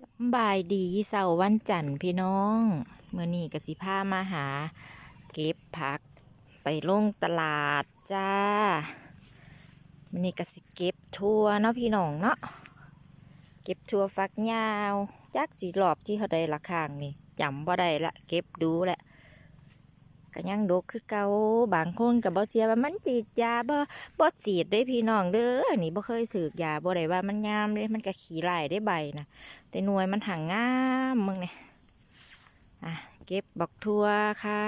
สบายดีเสาร์วันจันทร์พี่น้องเมื่อนี้กสิพามาหา เก็บผัก ไปลงตลาดจ้ามื่อนี้กสิเก็บทั่วเนาะพี่น้องเนาะเก็บทั่วฟักยาวจักสีหลอบที่เขาได้ละข้างนี่จำว่าได้ละเก็บดูแหละ ก็ยังดกคือเกาบางคนกับบ่เสียว่ามันจีดยาบ่บ่จีดได้พี่น้องเด้ออันนี้บ่เคยสืกยาบ่ได้ว่ามันงามเลยมันก็ขี้ไล่ได้ใบนะแต่หน่วยมันห่างงามมึงเนี่ยอะเก็บบักทั่วค่ะ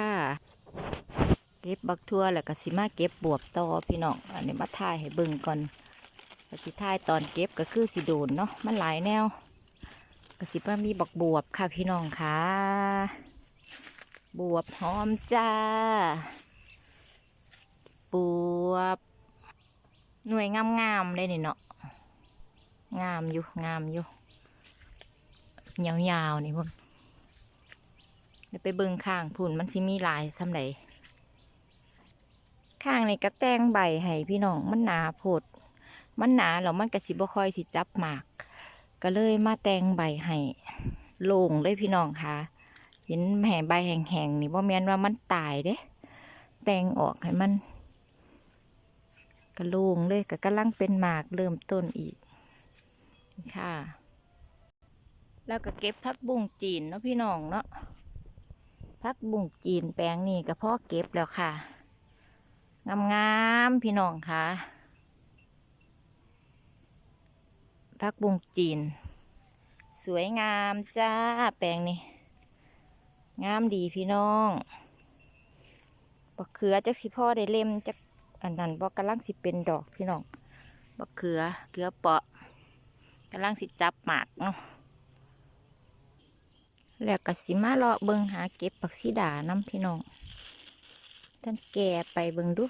เก็บบักทั่วแล้วก็สิมาเก็บบวบต่อพี่น้องอันนี้มาถ่ายให้เบิ่งก่อนก็สิถ่ายตอนเก็บก็คือสิโดนเนาะมันหลายแนวก็สิมามีบักบวบค่ะพี่น้องค่ะ บวบหอมจ้า บวบ หน่วยงามๆเลยนี่เนาะ งามอยู่ งามอยู่ ยาวๆนี่พวกเดี๋ยวไปเบิ่งข้างพุ่นมันสิมีลายสำไหนข้างในกระแตงใบให้พี่น้องมันหนาโพด มันหนาแล้วมันกระสิบ่ค่อยสิจับหมาก ก็เลยมาแตงใบให้โล่งเลยพี่น้องค่ะ เห็นแห่ใบแห้งๆนี่บ่แม่นว่ามันตายเด้แตงออกให้มันกระล่งเลยก็กำลังเป็นหมากเริ่มต้นอีกค่ะ แล้วก็เก็บผักบุ้งจีนเนาะพี่น้องเนาะผักบุ้งจีนแปลงนี่ก็พ่อเก็บแล้วค่ะงามๆพี่น้องค่ะผักบุ้งจีน สวยงามจ้าแปลงนี่ งามดีพี่น้องบักเขือจักสิพ่อได้เล่มจักอันนั้นบอกกำลังสิเป็นดอกพี่น้องบักเขือเขือเปาะกำลังสิจับหมากเนาะแล้วก็สิมาเลาะเบิงหาเก็บปักสีดาน้ำพี่น้องท่านแก่ไปเบิงดู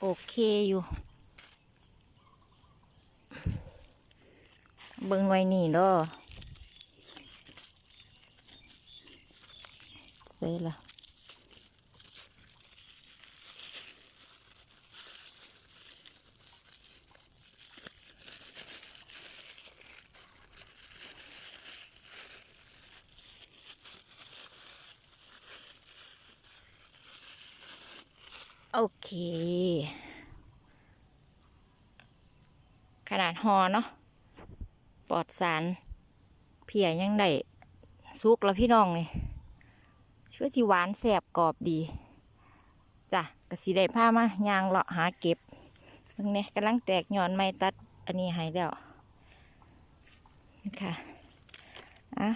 โอเคอยู่ เบิงไว้นี่ด้อเสร็จละ โอเค ขนาดหอเนาะปลอดสารเพียยังได้สุกแล้วพี่น้องนี่ก็สิหวานแสบกรอบดีจ้ะก็สิได้ผ้ามายางเลาะหาเก็บเพิ่งเนี่ยกำลังแตกหย่อนไม้ตัดอันนี้ให้แล้วนี่ค่ะอะ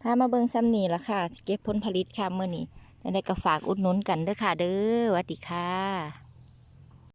พามาเบิงซ้ำนี่ละค่ะ เก็บผลผลิตค่ะเมื่อนี้ ได้ก็ฝากอุดหนุนกันเด้อค่ะเด้อสวัสดีค่ะ